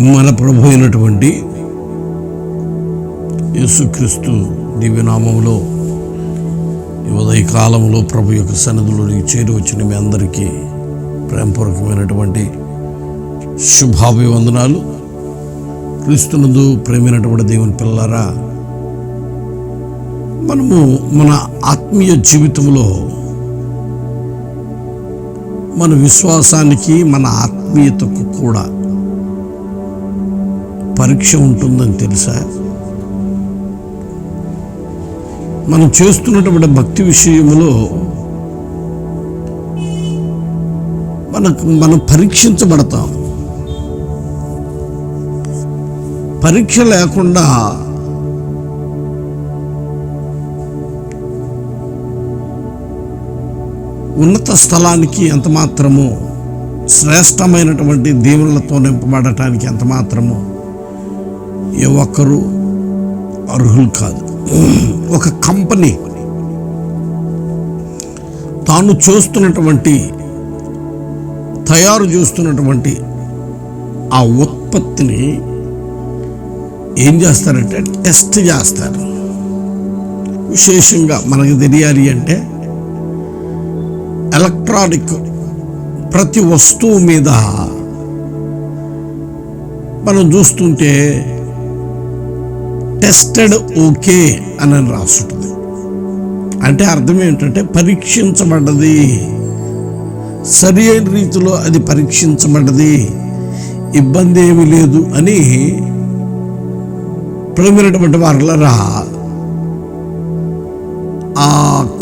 మన ప్రభు అయినటువంటి యేసుక్రీస్తు దివ్యనామంలో ఈ ఉదయ కాలంలో ప్రభు యొక్క సన్నిధిలోనికి చేరి వచ్చిన మీ అందరికీ ప్రేమపూర్వకమైనటువంటి శుభాభివందనాలు. క్రీస్తునందు ప్రేమైనటువంటి దేవుని పిల్లరా మనము మన ఆత్మీయ జీవితంలో మన విశ్వాసానికి మన ఆత్మీయతకు కూడా పరీక్ష ఉంటుందని తెలుసా? మనం చేస్తున్నటువంటి భక్తి విషయంలో మనకు మనం పరీక్షించబడతాం. పరీక్ష లేకుండా ఉన్నత స్థలానికి ఎంత మాత్రము శ్రేష్టమైనటువంటి దేవుళ్ళతో నింపబడటానికి ఎంత మాత్రము ఏ ఒక్కరు అర్హులు కాదు. ఒక కంపెనీ తాను చూస్తున్నటువంటి తయారు చేస్తున్నటువంటి ఆ ఉత్పత్తిని ఏం చేస్తారంటే టెస్ట్ చేస్తారు. విశేషంగా మనకు తెలియాలి అంటే ఎలక్ట్రానిక్ ప్రతి వస్తువు మీద మనం చూస్తుంటే టెస్టెడ్ ఓకే అని రాసుంటుంది. అంటే అర్థం ఏంటంటే పరీక్షించబడ్డది. సరి అయిన రీతిలో అది పరీక్షించబడ్డది. ఇబ్బంది ఏమీ లేదు అని ప్రేమైనటువంటి వారులరా ఆ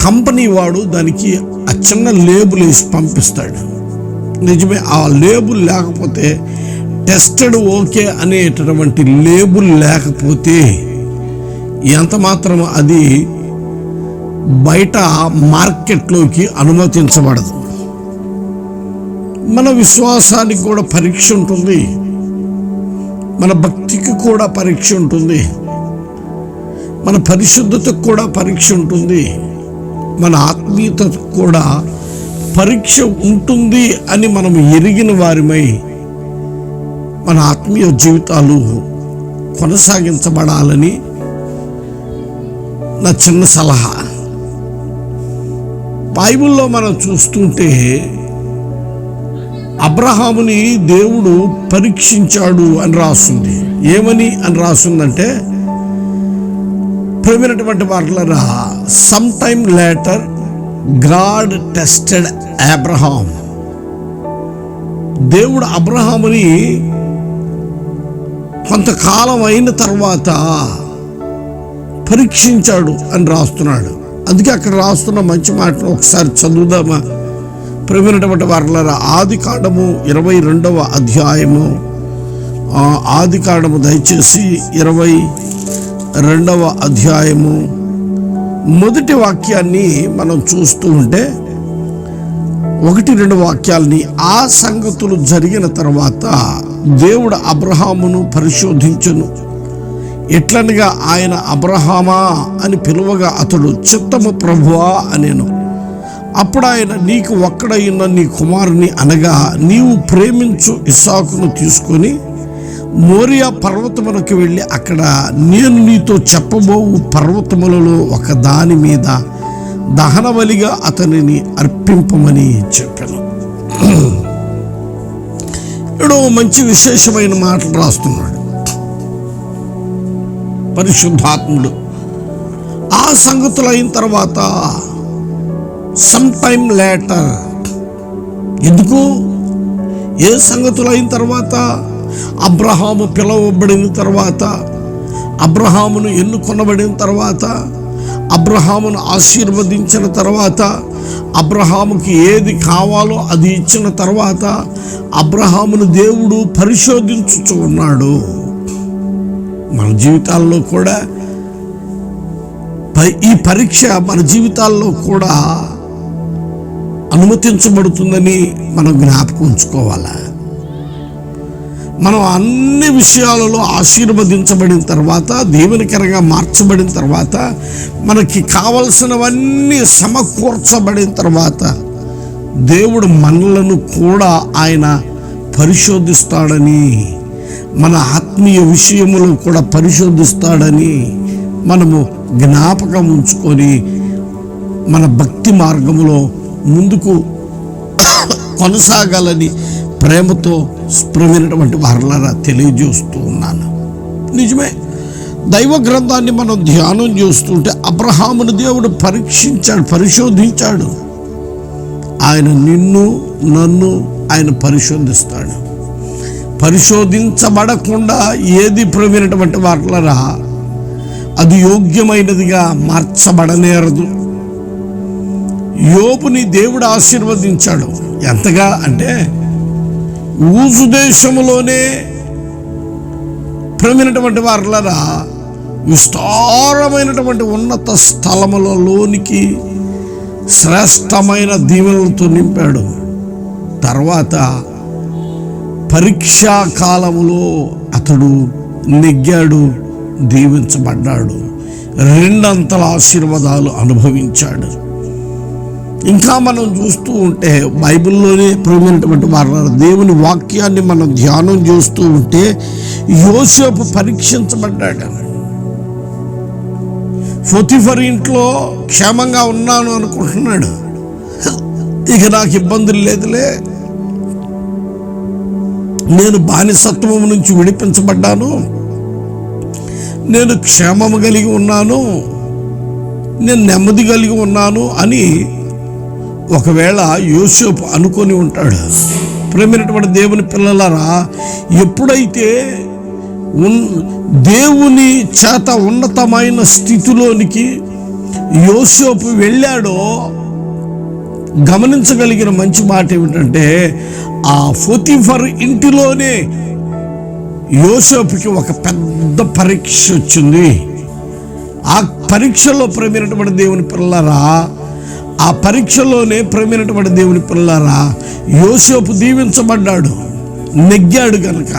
కంపెనీ వాడు దానికి ఆ చిన్న లేబుల్ వేసి పంపిస్తాడు. నిజమే ఆ లేబుల్ లేకపోతే టెస్టెడ్ ఓకే అనేటటువంటి లేబుల్ లేకపోతే ఎంత మాత్రం అది బయట మార్కెట్లోకి అనుమతించబడదు. మన విశ్వాసానికి కూడా పరీక్ష ఉంటుంది. మన భక్తికి కూడా పరీక్ష ఉంటుంది. మన పరిశుద్ధతకు కూడా పరీక్ష ఉంటుంది. మన ఆత్మీయతకు కూడా పరీక్ష ఉంటుంది అని మనం ఎరిగిన వారిమై మన ఆత్మీయ జీవితాలు కొనసాగించబడాలని నా చిన్న సలహా. బైబిల్లో మనం చూస్తుంటే అబ్రహాముని దేవుడు పరీక్షించాడు అని రాస్తుంది. ఏమని అని రాస్తుందంటే ప్రేమైనటువంటి వాటిలరా some time later God tested Abraham దేవుడు అబ్రహాముని కొంతకాలం అయిన తర్వాత పరీక్షించాడు అని రాస్తున్నాడు. అందుకే అక్కడ రాస్తున్న మంచి మాటను ఒకసారి చదువుదామా? ప్రవీణటువంటి వారులరా ఆది కాండము ఇరవై రెండవ అధ్యాయము. ఆది కాండము దయచేసి ఇరవై రెండవ అధ్యాయము. మొదటి వాక్యాన్ని మనం చూస్తూ ఉంటే ఒకటి రెండు వాక్యాలని ఆ సంగతులు జరిగిన తర్వాత దేవుడు అబ్రహామును పరిశోధించను. ఎట్లనగా ఆయన అబ్రహామా అని పిలువగా అతడు చిత్తము ప్రభువా అనేను. అప్పుడు ఆయన నీకు ఒక్కడైన నీ కుమారుని అనగా నీవు ప్రేమించు ఇసాకును తీసుకొని మోరియా పర్వతములకు వెళ్ళి అక్కడ నేను నీతో చెప్పబోవు పర్వతములలో ఒక దాని మీద దహనబలిగా అతనిని అర్పింపమని చెప్పాను. ఇక్కడ మంచి విశేషమైన మాటలు రాస్తున్నాడు. పరిశుద్ధాత్ముడు. ఆ సంగతులు అయిన తర్వాత సమ్ టైమ్ లేటర్ ఎందుకు? ఏ సంగతులు అయిన తర్వాత? అబ్రహాము పిలువబడిన తర్వాత అబ్రహామును ఎన్నుకొనబడిన తర్వాత అబ్రహామును ఆశీర్వదించిన తర్వాత అబ్రహాముకి ఏది కావాలో అది ఇచ్చిన తర్వాత అబ్రహామును దేవుడు పరిశోధించుచు ఉన్నాడు. మన జీవితాల్లో కూడా ఈ పరీక్ష మన జీవితాల్లో కూడా అనుమతించబడుతుందని మనం జ్ఞాపకం ఉంచుకోవాలా? మనం అన్ని విషయాలలో ఆశీర్వదించబడిన తర్వాత దేవునికరంగా మార్చబడిన తర్వాత మనకి కావలసినవన్నీ సమకూర్చబడిన తర్వాత దేవుడు మనలను కూడా ఆయన పరిశోధిస్తాడని మన ఆత్మీయ విషయములను కూడా పరిశోధిస్తాడని మనము జ్ఞాపకం ఉంచుకొని మన భక్తి మార్గములో ముందుకు కొనసాగాలని ప్రేమతో స్పృమినటువంటి వారలారా తెలియజేస్తూ ఉన్నాను. నిజమే దైవ గ్రంథాన్ని మనం ధ్యానం చేస్తుంటే అబ్రహామును దేవుడు పరీక్షించాడు పరిశోధించాడు. ఆయన నిన్ను నన్ను ఆయన పరిశోధిస్తాడు. పరిశోధించబడకుండా ఏది ప్రవీణటువంటి వాట్లరా అది యోగ్యమైనదిగా మార్చబడనేరదు. యోపుని దేవుడు ఆశీర్వదించాడు. ఎంతగా? అంటే ఊసు దేశంలోనే ప్రమినటువంటి వారులరా విస్తారమైనటువంటి ఉన్నత స్థలములలోనికి శ్రేష్టమైన దీవెనలతో నింపాడు. తర్వాత పరీక్షా కాలములో అతడు నెగ్గాడు దీవించబడ్డాడు. రెండంతల ఆశీర్వాదాలు అనుభవించాడు. ఇంకా మనం చూస్తూ ఉంటే బైబిల్లోనే ప్రేమైనటువంటి వారు దేవుని వాక్యాన్ని మనం ధ్యానం చేస్తూ ఉంటే యోసేపు పరీక్షించబడ్డాడు. ఫొతిఫర్ ఇంట్లో క్షేమంగా ఉన్నాను అనుకుంటున్నాడు. ఇక నాకు ఇబ్బందులు లేదులే. నేను బానిసత్వం నుంచి విడిపించబడ్డాను. నేను క్షేమము కలిగి ఉన్నాను. నేను నెమ్మది కలిగి ఉన్నాను అని ఒకవేళ యోసేపు అనుకొని ఉంటాడు. ప్రేమైనటువంటి దేవుని పిల్లలరా ఎప్పుడైతే ఉన్ దేవుని చేత ఉన్నతమైన స్థితిలోనికి యోసేపు వెళ్ళాడో గమనించగలిగిన మంచి మాట ఏమిటంటే ఆ ఫోతిఫర్ ఇంటిలోనే యోసేపుకి ఒక పెద్ద పరీక్ష వచ్చింది. ఆ పరీక్షలో ప్రేమైనటువంటి దేవుని పిల్లరా ఆ పరీక్షలోనే ప్రేమైనటువంటి దేవుని పిల్లరా యోసేపు దీవించబడ్డాడు నెగ్గాడు కనుక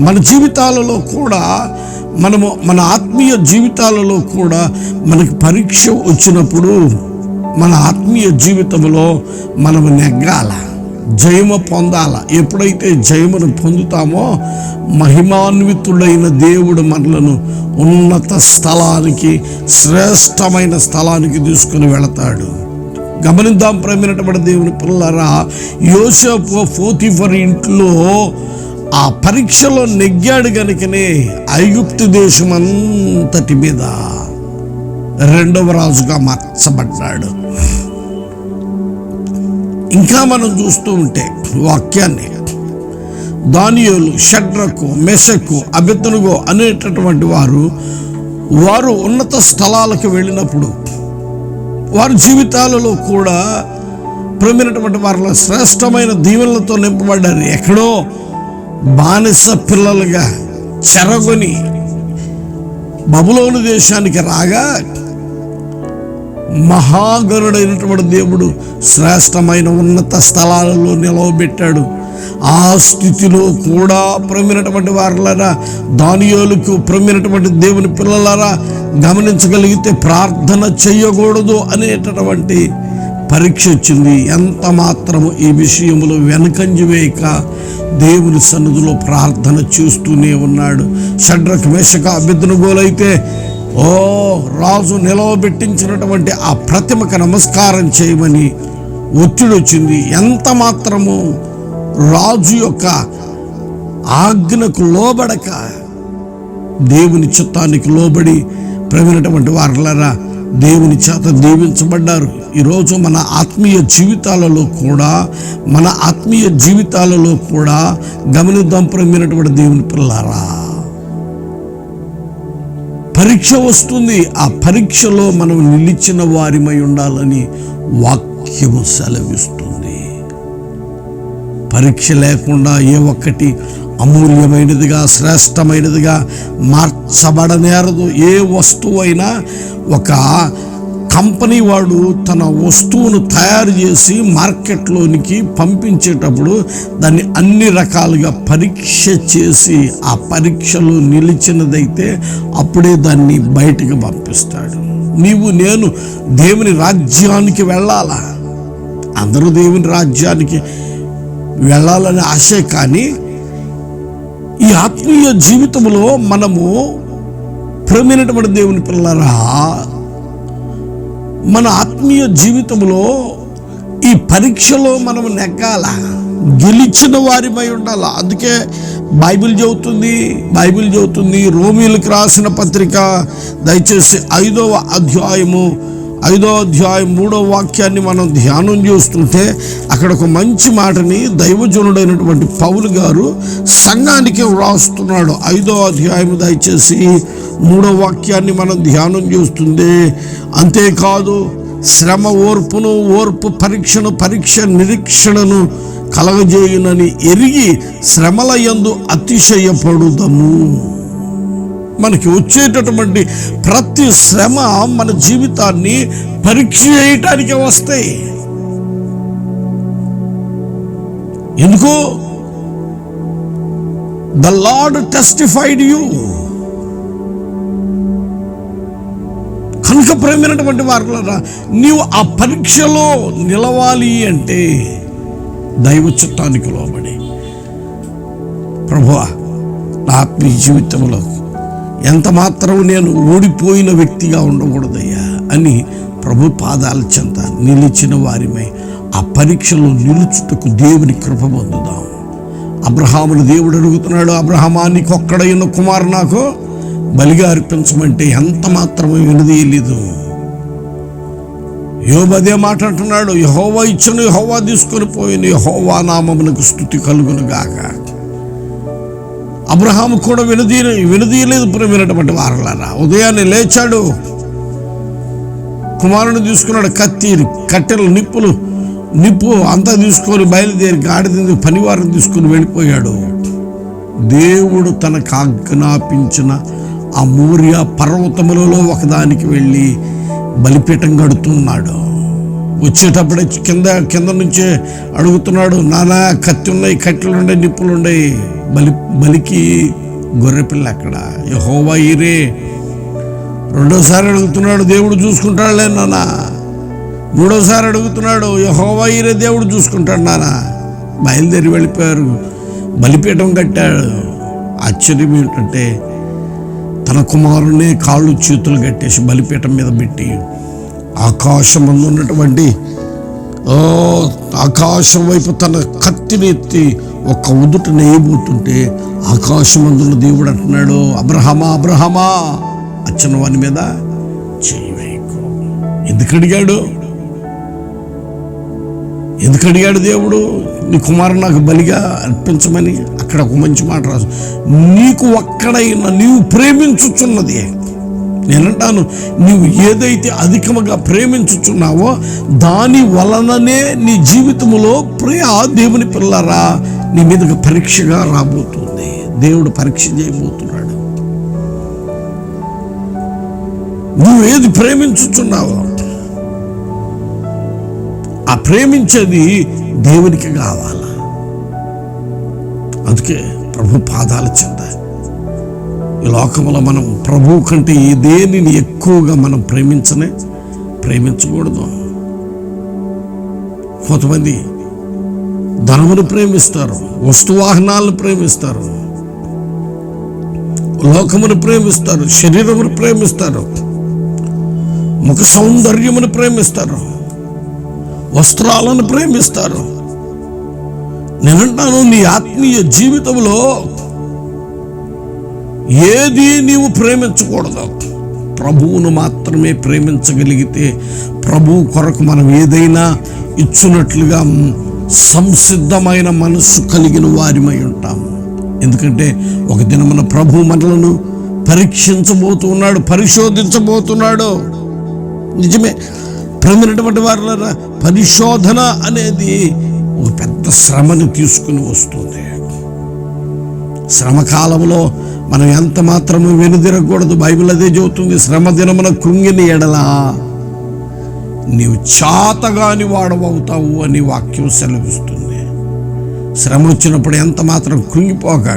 మన జీవితాలలో కూడా మనము మన ఆత్మీయ జీవితాలలో కూడా మనకి పరీక్ష వచ్చినప్పుడు మన ఆత్మీయ జీవితంలో మనము నెగ్గాల? జయము పొందాల? ఎప్పుడైతే జయమును పొందుతామో మహిమాన్వితుడైన దేవుడు మనలను ఉన్నత స్థలానికి శ్రేష్టమైన స్థలానికి తీసుకుని వెళతాడు. గమనిద్దాం ప్రేమైనటువంటి దేవుని పిల్లరా యోసేపు ఫోతిఫర్ ఇంట్లో ఆ పరీక్షలో నెగ్గాడు గనుకనే ఐగుప్తు దేశం అంతటి మీద రెండవ రాజుగా మార్చబడ్డాడు. ఇంకా మనం చూస్తూ ఉంటే వాక్యాన్ని దానియోలు షడ్రకు మెసకు అభితనుగో అనేటటువంటి వారు వారు ఉన్నత స్థలాలకు వెళ్ళినప్పుడు వారి జీవితాలలో కూడా ప్రమినటువంటి వారిలో శ్రేష్టమైన దీవెనలతో నింపబడ్డారు. ఎక్కడో బానిస పిల్లలుగా చెరగొని బబులోని దేశానికి రాగా మహాగరుడైనటువంటి దేవుడు శ్రేష్టమైన ఉన్నత స్థలాలలో నిలవబెట్టాడు. ఆ స్థితిలో కూడా ప్రమినటువంటి వారులరా దానియోలకు ప్రమినటువంటి దేవుని పిల్లలారా గమనించగలిగితే ప్రార్థన చేయకూడదు అనేటటువంటి పరీక్ష వచ్చింది. ఎంత మాత్రము ఈ విషయంలో వెనకంజి వేయక దేవుని సన్నిధిలో ప్రార్థన చేస్తూనే ఉన్నాడు. షడ్రక్ మేషక అభ్యర్థనగోలైతే ఓ రాజు నిలవబెట్టించినటువంటి ఆ ప్రతిమకు నమస్కారం చేయమని ఒత్తిడి వచ్చింది ఎంత మాత్రము రాజు యొక్క ఆజ్ఞకు లోబడక దేవుని చిత్తానికి లోబడి ప్రవీణటువంటి వారులరా దేవుని చేత దీవించబడ్డారు. ఈరోజు మన ఆత్మీయ జీవితాలలో కూడా మన ఆత్మీయ జీవితాలలో కూడా గమనిద్దాం ప్రవీణటువంటి దేవుని పిల్లారా పరీక్ష వస్తుంది. ఆ పరీక్షలో మనం నిలిచిన వారిమై ఉండాలని వాక్యము సెలవిస్తుంది. పరీక్ష లేకుండా ఏ ఒక్కటి అమూల్యమైనదిగా శ్రేష్టమైనదిగా మార్చబడనేరదు. ఏ వస్తువు అయినా ఒక కంపెనీ వాడు తన వస్తువును తయారు చేసి మార్కెట్లోనికి పంపించేటప్పుడు దాన్ని అన్ని రకాలుగా పరీక్ష చేసి ఆ పరీక్షలో నిలిచినదైతే అప్పుడే దాన్ని బయటకు పంపిస్తాడు. నీవు నేను దేవుని రాజ్యానికి వెళ్ళాలా? అందరూ దేవుని రాజ్యానికి వెళ్ళాలని ఆశే కానీ ఈ ఆత్మీయ జీవితంలో మనము ప్రేమైనటువంటి దేవుని పిల్లరా మన ఆత్మీయ జీవితంలో ఈ పరీక్షలో మనం నెగ్గాల గెలిచిన వారిపై ఉండాల. అందుకే బైబిల్ చెబుతుంది బైబిల్ చెబుతుంది రోమిలకు రాసిన పత్రిక దయచేసి ఐదవ అధ్యాయము ఐదో అధ్యాయం మూడో వాక్యాన్ని మనం ధ్యానం చేస్తుంటే అక్కడ ఒక మంచి మాటని దైవజనుడైనటువంటి పౌలు గారు సంఘానికి వ్రాస్తున్నాడు. ఐదో అధ్యాయం దయచేసి మూడో వాక్యాన్ని మనం ధ్యానం చేస్తుంది అంతేకాదు శ్రమ ఓర్పును ఓర్పు పరీక్షను పరీక్ష నిరీక్షణను కలగజేయునని ఎరిగి శ్రమల యందు అతిశయపడుదము. మనకి వచ్చేటటువంటి ప్రతి శ్రమ మన జీవితాన్ని పరీక్ష చేయటానికి వస్తాయి. ఎందుకు? ద లార్డ్ టెస్టిఫైడ్ యూ కనుక ప్రేమైనటువంటి వారులరా నీవు ఆ పరీక్షలో నిలవాలి అంటే దైవ చిత్తానికి లోబడి. ప్రభువా నా ఆత్మీయ జీవితంలో ఎంత మాత్రం నేను ఓడిపోయిన వ్యక్తిగా ఉండకూడదయ్యా అని ప్రభు పాదాల చెంత నిలిచిన వారిమై ఆ పరీక్షలో నిలుచుటకు దేవుని కృప పొందుదాం. అబ్రహాముని దేవుడు అడుగుతున్నాడు అబ్రహమా నీకు ఒక్కడైన కుమారు నాకు బలిగా అర్పించమంటే ఎంత మాత్రమే వినదీయలేదు. యోబు అదే మాట అంటున్నాడు యహోవా ఇచ్చిన యహోవా తీసుకొని పోయిన యహోవా నామములకు స్థుతి కలుగును గాక. అబ్రహాం కూడా వినదీ వినదీయలేదు ప్రేమైనటువంటి వారలారా. ఉదయాన్నే లేచాడు కుమారుని తీసుకున్నాడు కత్తి కట్టెలు నిప్పులు నిప్పు అంతా తీసుకొని బయలుదేరి గాడిద పనివారం తీసుకొని వెళ్ళిపోయాడు. దేవుడు తనకు ఆజ్ఞాపించిన ఆ మూర్య పర్వతములలో ఒకదానికి వెళ్ళి బలిపీఠం కడుతున్నాడు. వచ్చేటప్పుడే కింద కింద నుంచే అడుగుతున్నాడు నానా కత్తి ఉన్నాయి కట్టెలు ఉన్నాయి నిప్పులు ఉన్నాయి బలి బలికి గొర్రెపిల్ల అక్కడ యహోవా ఈరే. రెండోసారి అడుగుతున్నాడు దేవుడు చూసుకుంటాడులే నానా. మూడోసారి అడుగుతున్నాడు యహోవా ఈరే దేవుడు చూసుకుంటాడు నానా. బయలుదేరి వెళ్ళిపోయారు. బలిపీఠం కట్టాడు. ఆశ్చర్యం ఏంటంటే తన కుమారుని కాళ్ళు చేతులు కట్టేసి బలిపీఠం మీద పెట్టి ఆకాశం ఉన్నటువంటి ఓ ఆకాశం వైపు తన కత్తిని ఎత్తి ఒక ఉదుట నేయబోతుంటే ఆకాశమందున్న దేవుడు అంటున్నాడు అబ్రహమా అబ్రహమా! అచ్చన వాని మీద చేయవేకు ఎందుకు అడిగాడు? ఎందుకు అడిగాడు దేవుడు? నీ కుమారుడు నాకు బలిగా అర్పించమని అక్కడ ఒక మంచి మాట రాసు. నీకు ఒక్కడైనా నీవు ప్రేమించుచున్నది నేనంటాను నీవు ఏదైతే అధికముగా ప్రేమించుచున్నావో దాని వలననే నీ జీవితంలో ప్రియ దేవుని పిల్లరా నీ మీదకి పరీక్షగా రాబోతుంది. దేవుడు పరీక్ష చేయబోతున్నాడు. నువ్వు ఏది ప్రేమించుచున్నావో ప్రేమించేది దేవునికి కావాల? అందుకే ప్రభు పాదాల చెంద ఈ లోకంలో మనం ప్రభు కంటే ఈ దేనిని ఎక్కువగా మనం ప్రేమించనే ప్రేమించకూడదు. కొంతమంది ధనమును ప్రేమిస్తారు వస్తువాహనాలను ప్రేమిస్తారు లోకమును ప్రేమిస్తారు శరీరమును ప్రేమిస్తారు ముఖ సౌందర్యమును ప్రేమిస్తారు. వస్త్రాలను ప్రేమిస్తారు. నేనంటాను నీ ఆత్మీయ జీవితంలో ఏది నీవు ప్రేమించకూడదు. ప్రభువును మాత్రమే ప్రేమించగలిగితే ప్రభు కొరకు మనం ఏదైనా ఇచ్చినట్లుగా సంసిద్ధమైన మనస్సు కలిగిన వారిమై ఉంటాం. ఎందుకంటే ఒక దినమున ప్రభు మనలను పరీక్షించబోతున్నాడు పరిశోధించబోతున్నాడు. నిజమే. ప్రేమైనటువంటి వారులరా పరిశోధన అనేది ఒక పెద్ద శ్రమను తీసుకుని వస్తుంది. శ్రమ కాలంలో మనం ఎంత మాత్రము వెనుదిరగకూడదు బైబిల్ అదే చెబుతుంది శ్రమ దినమున కృంగిని ఎడలా నీవు చాతగాని వాడవవుతావు అని వాక్యం సెలవిస్తుంది. శ్రమ వచ్చినప్పుడు ఎంత మాత్రం కృంగిపోక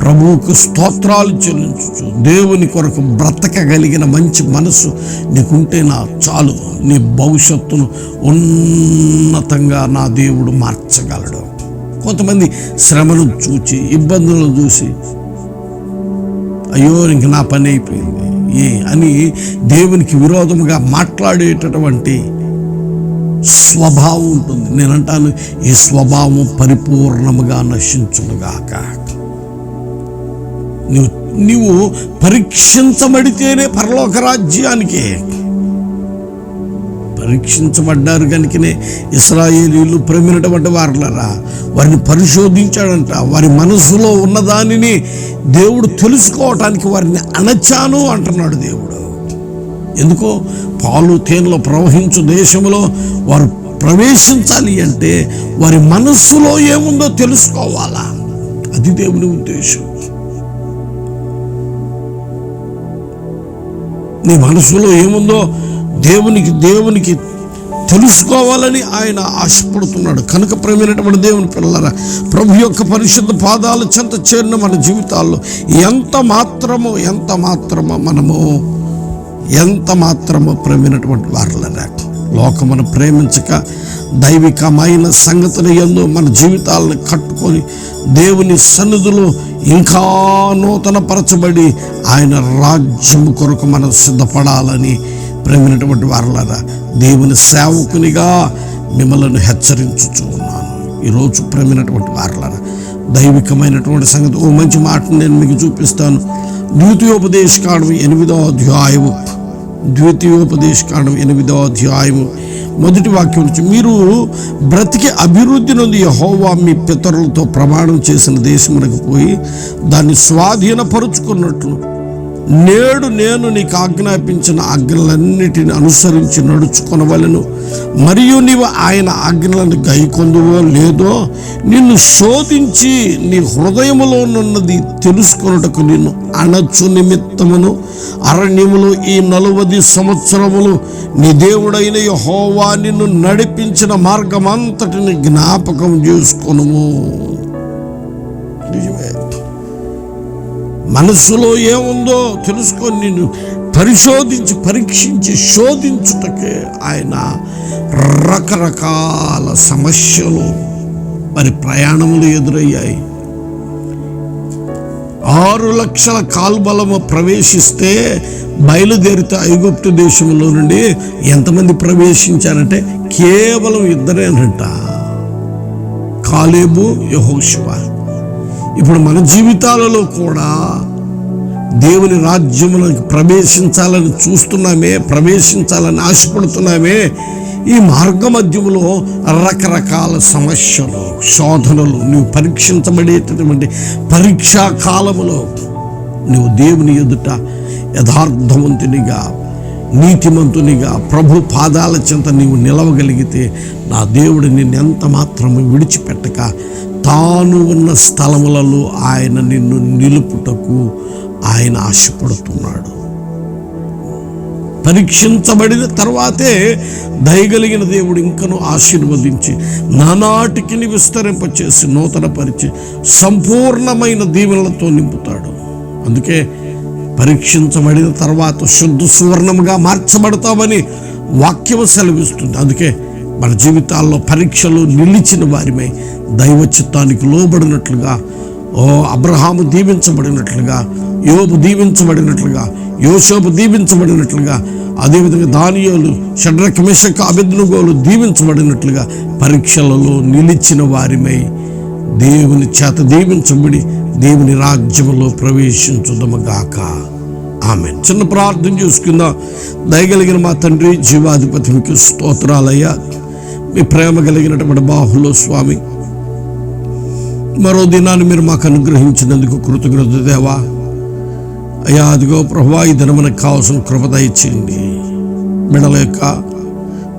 ప్రభువుకు స్తోత్రాలు చెల్లించు దేవుని కొరకు బ్రతకగలిగిన మంచి మనసు నీకుంటే నా చాలు. నీ భవిష్యత్తును ఉన్నతంగా నా దేవుడు మార్చగలడు. కొంతమంది శ్రమను చూచి ఇబ్బందులను చూసి అయ్యో ఇంక నా పని అయిపోయింది. ఏ అని దేవునికి విరోధముగా మాట్లాడేటటువంటి స్వభావం ఉంటుంది. నేనంటాను ఈ స్వభావం పరిపూర్ణముగా నశించునుగాక. నువ్వు నీవు పరీక్షించబడితేనే పరలోక రాజ్యానికి. పరీక్షించబడ్డారు కనుకనే ఇస్రాయేలీలు ప్రమినటువంటి వారులరా. వారిని పరిశోధించాడంట. వారి మనసులో ఉన్నదానిని దేవుడు తెలుసుకోవటానికి వారిని అణచాను అంటున్నాడు దేవుడు. ఎందుకో? పాలు తేనెలో ప్రవహించు దేశంలో వారు ప్రవేశించాలి అంటే వారి మనస్సులో ఏముందో తెలుసుకోవాలా. అది దేవుని ఉద్దేశం. నీ మనసులో ఏముందో దేవునికి దేవునికి తెలుసుకోవాలని ఆయన ఆశపడుతున్నాడు. కనుక ప్రేమైనటువంటి దేవుని పిల్లల ప్రభు యొక్క పరిశుద్ధ పాదాల చెంత చేరిన మన జీవితాల్లో ఎంత మాత్రమో ఎంత మాత్రమో మనము ఎంత మాత్రమో ప్రేమైనటువంటి వారులరా. లోకమును ప్రేమించక దైవికమైన సంగతులు ఎందు మన జీవితాలను కట్టుకొని దేవుని సన్నిధిలో ఇంకా నూతనపరచబడి ఆయన రాజ్యము కొరకు మనం సిద్ధపడాలని ప్రేమినటువంటి వారులారా దేవుని సేవకునిగా మిమ్మల్ని హెచ్చరించుచూ ఉన్నాను. ఈరోజు ప్రేమినటువంటి వారులారా దైవికమైనటువంటి సంగతి ఓ మంచి మాటను నేను మీకు చూపిస్తాను. ద్వితీయోపదేశకాండం ఎనిమిదో అధ్యాయము. ద్వితీయోపదేశకాండం ఎనిమిదో అధ్యాయము మొదటి వాక్యం నుంచి మీరు బ్రతికి అభివృద్ధి నుండి యహోవా మీ పితరులతో ప్రమాణం చేసిన దేశమునకు పోయి దాన్ని స్వాధీనపరుచుకున్నట్లు. నేడు నేను నీకు ఆజ్ఞాపించిన ఆజ్ఞలన్నిటిని అనుసరించి నడుచుకొనవలను. మరియు నీవు ఆయన ఆజ్ఞలను గైకొందువో లేదో నిన్ను శోధించి నీ హృదయములోనున్నది తెలుసుకొనుటకు నిన్ను అనచ్చు నిమిత్తమును. అరణ్యములు ఈ నలువది సంవత్సరములు నీ దేవుడైన యహోవా నిన్ను నడిపించిన మార్గమంతటిని జ్ఞాపకం చేసుకొనుము. మనస్సులో ఏముందో తెలుసుకొని నిన్ను పరిశోధించి పరీక్షించి శోధించుటకే ఆయన రకరకాల సమస్యలు మరి ప్రయాణములు ఎదురయ్యాయి. ఆరు లక్షల కాల్బలము ప్రవేశిస్తే బయలుదేరితే ఐగుప్తు దేశంలో నుండి ఎంతమంది ప్రవేశించారంటే కేవలం ఇద్దరేనంట కాలేబు యహోశివ ఇప్పుడు మన జీవితాలలో కూడా దేవుని రాజ్యములకు ప్రవేశించాలని చూస్తున్నామే ప్రవేశించాలని ఆశపడుతున్నామే ఈ మార్గ మధ్యములో రకరకాల సమస్యలు శోధనలు నువ్వు పరీక్షించబడేటటువంటి పరీక్షా కాలములో నువ్వు దేవుని ఎదుట యథార్థవంతునిగా నీతిమంతునిగా ప్రభు పాదాల చెంత నీవు నిలవగలిగితే నా దేవుడు నిన్ను ఎంత మాత్రము విడిచిపెట్టక తాను ఉన్న స్థలములలో ఆయన నిన్ను నిలుపుటకు ఆయన ఆశపడుతున్నాడు. పరీక్షించబడిన తర్వాతే దయగలిగిన దేవుడు ఇంకను ఆశీర్వదించి నానాటికి విస్తరింపచేసి నూతన పరిచి సంపూర్ణమైన దీవెనలతో నింపుతాడు. అందుకే పరీక్షించబడిన తర్వాత శుద్ధ సువర్ణముగా మార్చబడతామని వాక్యము సెలవిస్తుంది. అందుకే మన జీవితాల్లో పరీక్షలు నిలిచిన వారిమై దైవ చిత్తానికి లోబడినట్లుగా ఓ అబ్రహాము దీవించబడినట్లుగా యోబు దీవించబడినట్లుగా యోషోబు దీవించబడినట్లుగా అదేవిధంగా దానియోలు షడ్రక అభిజ్ఞగోలు దీవించబడినట్లుగా పరీక్షలలో నిలిచిన వారిమై దేవుని చేత దీవించబడి దేవుని రాజ్యములో ప్రవేశించుదమగాక. ఆమె చిన్న ప్రార్థన చూసుకుందాం. దయగలిగిన మా తండ్రి జీవాధిపతి మీకు స్తోత్రాలయ్యా. మీ ప్రేమ కలిగినటువంటి బాహులో స్వామి మరో దినాన్ని మీరు మాకు అనుగ్రహించినందుకు కృతజ్ఞత దేవా. అయ్యా అదిగో ప్రభా ఈ దినం కావాల్సిన కృపద దయచేయండి. బిడల యొక్క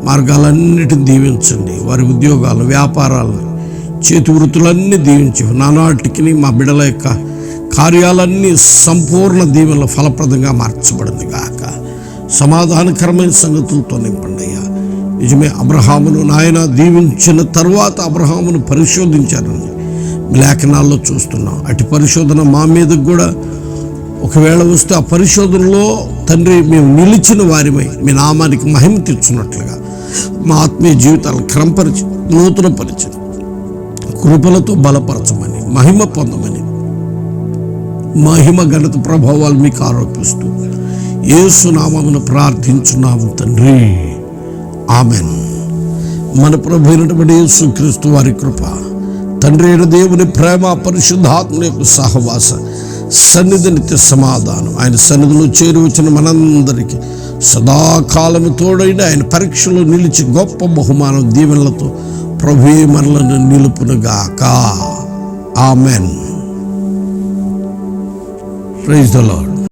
మార్గాలన్నిటిని దీవించండి. వారి ఉద్యోగాలు వ్యాపారాలు చేతి వృత్తులన్నీ దీవించి నానాటికి మా బిడల యొక్క కార్యాలన్నీ సంపూర్ణ దీవెనలు ఫలప్రదంగా మార్చబడింది గాక. సమాధానకరమైన సంగతులతో నింపండి అయ్యా. నిజమే అబ్రహామును నాయన దీవించిన తర్వాత అబ్రహామును పరిశోధించారండి లేఖనాల్లో చూస్తున్నాం. అటు పరిశోధన మా మీదకు కూడా ఒకవేళ వస్తే ఆ పరిశోధనలో తండ్రి మేము నిలిచిన వారిమై మీ నామానికి మహిమ తెచ్చున్నట్లుగా మా ఆత్మీయ జీవితాలను క్రమపరిచి నూతనపరిచి కృపలతో బలపరచమని మహిమ పొందమని మహిమ గణత ప్రభావాలు మీకు ఆరోపిస్తూ ఏసునామమును ప్రార్థించున్నాము తండ్రి. ఆమెన్. మన ప్రభు అయినటువంటి యేసుక్రీస్తు వారి కృప తండ్రి అయిన దేవుని ప్రేమ పరిశుద్ధాత్మ యొక్క సహవాస సన్నిధి నిత్య సమాధానం. ఆయన సన్నిధిలో చేరి వచ్చిన మనందరికీ సదాకాలము తోడైన ఆయన పరీక్షలో నిలిచి గొప్ప బహుమానం దీవెనలతో ప్రభువే మనలను నిలుపునుగాక. ఆమెన్. Praise the Lord.